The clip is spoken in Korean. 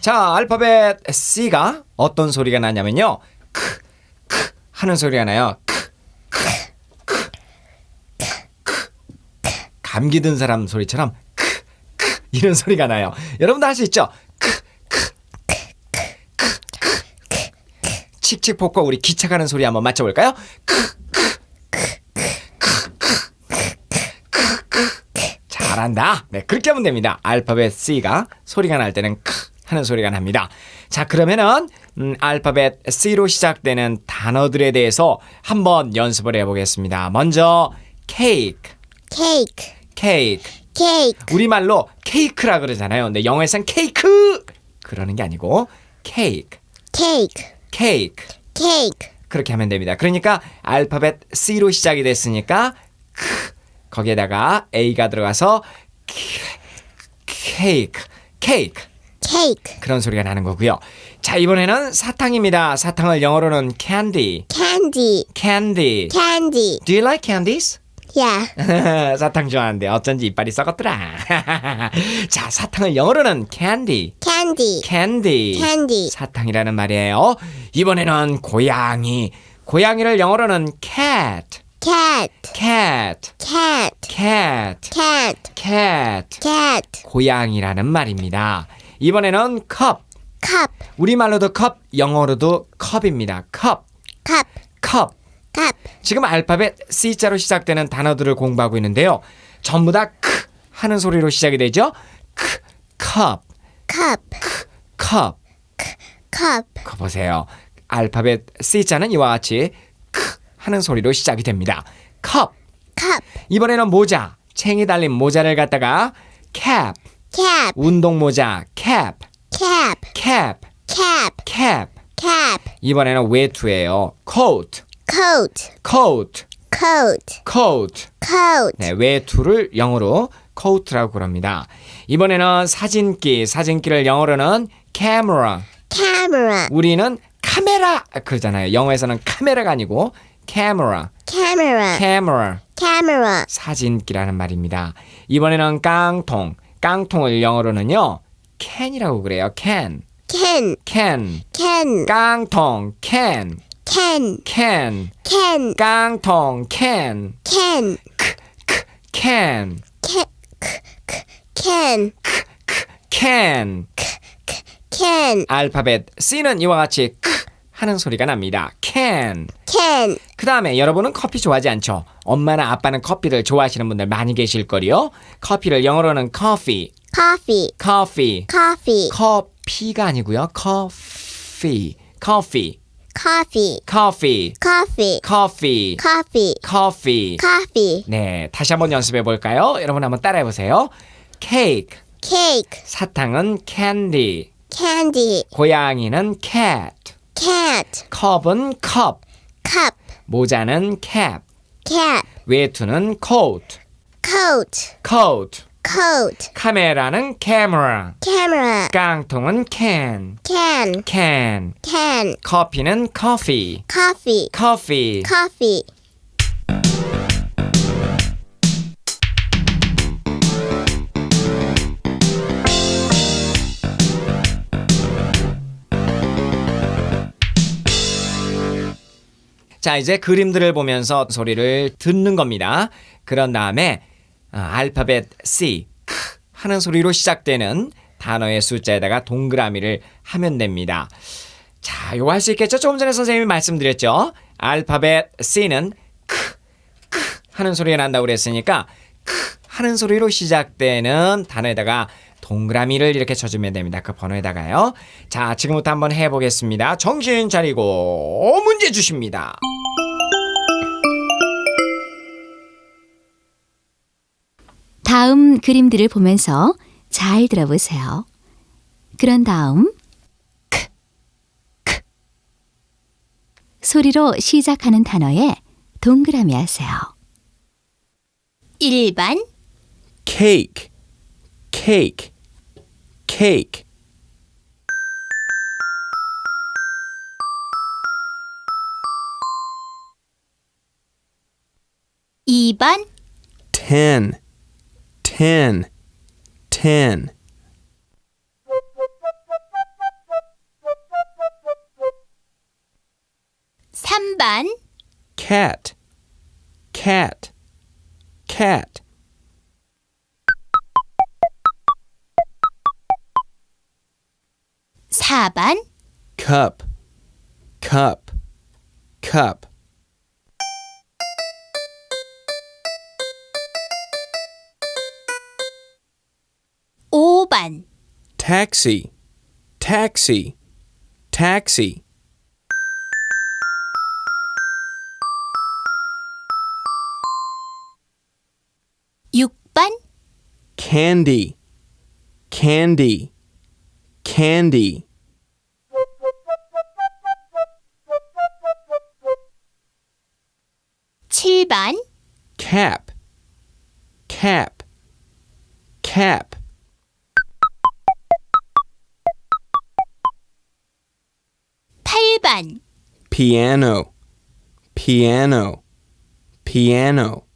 자, 알파벳 C가 어떤 소리가 나냐면요. 크, 크 하는 소리가 나요. 크, 크, 크, 크, 크. 감기 든 사람 소리처럼 크, 크 이런 소리가 나요. 여러분도 할 수 있죠? 크, 크, 크, 크, 크, 크. 칙칙폭폭 우리 기차 가는 소리 한번 맞춰볼까요? 크, 잘한다. 네, 그렇게 하면 됩니다. 알파벳 C가 소리가 날 때는 크 하는 소리가 납니다. 자, 그러면은 음, 알파벳 C로 시작되는 단어들에 대해서 한번 연습을 해보겠습니다. 먼저 케이크, 케이크, 케이크. 케이크, 우리말로 케이크라 그러잖아요. 근데 영어에선 케이크 그러는 게 아니고 케이크, 케이크, 케이크 케이크, 그렇게 하면 됩니다. 그러니까 알파벳 C로 시작이 됐으니까 크, 거기에다가 A가 들어가서 케이크, 케이크 케이크, 그런 소리가 나는 거고요. 자 이번에는 사탕입니다. 사탕을 영어로는 candy, candy, candy. candy. Do you like candies? Yeah, 사탕 좋아하는데 어쩐지 이빨이 썩었더라. 자 사탕을 영어로는 candy, candy, candy. candy. 사탕이라는 말이에요. 이번에는 고양이. 고양이를 영어로는 cat, cat, cat, cat, cat, cat, cat. cat. 고양이라는 말입니다. 이번에는 cup. cup, 우리말로도 cup, 영어로도 컵입니다. cup, cup, cup. cup. 지금 알파벳 C자로 시작되는 단어들을 공부하고 있는데요. 전부 다 크 하는 소리로 시작이 되죠. 크, cup, cup, cup. cup. 그 보세요. 알파벳 C자는 이와 같이 크 하는 소리로 시작이 됩니다. cup. cup, 이번에는 모자. 챙이 달린 모자를 갖다가 cap. Cap, 운동 모자. cap. cap, cap. cap, cap. cap. 이번에는 외투예요. coat. coat, coat. coat, coat. coat. 네, 외투를 영어로 coat라고 그럽니다. 이번에는 사진기. 사진기를 영어로는 camera. camera, 우리는 카메라 그러잖아요. 영어에서는 카메라가 아니고 camera. camera, camera. camera. 사진기라는 말입니다. 이번에는 깡통. 깡통을 영어로는요. can이라고 그래요. can. can, can. can, 깡통 can. can, can. can, 깡통 can. can, can. can, can, can. can, 알파벳 C는 이와 같이 크 하는 소리가 납니다. can. can. 그 다음에 여러분은 커피 좋아하지 않죠? 엄마나 아빠는 커피를 좋아하시는 분들 많이 계실 거리요. 커피를 영어로는 coffee, coffee, coffee, coffee, 커피가 아니고요. coffee, coffee, coffee, coffee, coffee, coffee, coffee, coffee. coffee, 네, 다시 한번 연습해 볼까요? 여러분 한번 따라해 보세요. cake, cake, 사탕은 candy, candy, 고양이는 cat, cat, 컵은 cup, cup, 모자는 cap, cap, 외투는 coat, coat, coat, coat, 카메라는 camera, camera, 깡통은 can, can, can, can, 커피는 coffee, coffee, coffee. coffee. 자, 이제 그림들을 보면서 소리를 듣는 겁니다. 그런 다음에 아, 알파벳 C 크 하는 소리로 시작되는 단어의 숫자에다가 동그라미를 하면 됩니다. 자, 이거 할 수 있겠죠? 조금 전에 선생님이 말씀드렸죠. 알파벳 C는 크, 크 하는 소리가 난다고 그랬으니까 크 하는 소리로 시작되는 단어에다가 동그라미를 이렇게 쳐주면 됩니다. 그 번호에다가요. 자, 지금부터 한번 해보겠습니다. 정신 차리고 문제 주십니다. 다음 그림들을 보면서 잘 들어보세요. 그런 다음 크, 크 소리로 시작하는 단어에 동그라미 하세요. 1번, cake, cake, cake. 이번 ten, 10 10 3번. cat cat cat. 4번. cup cup cup. 5번 taxi, taxi, taxi. 육번 candy, candy, candy. 칠번 cap, cap, cap. Piano, piano, piano.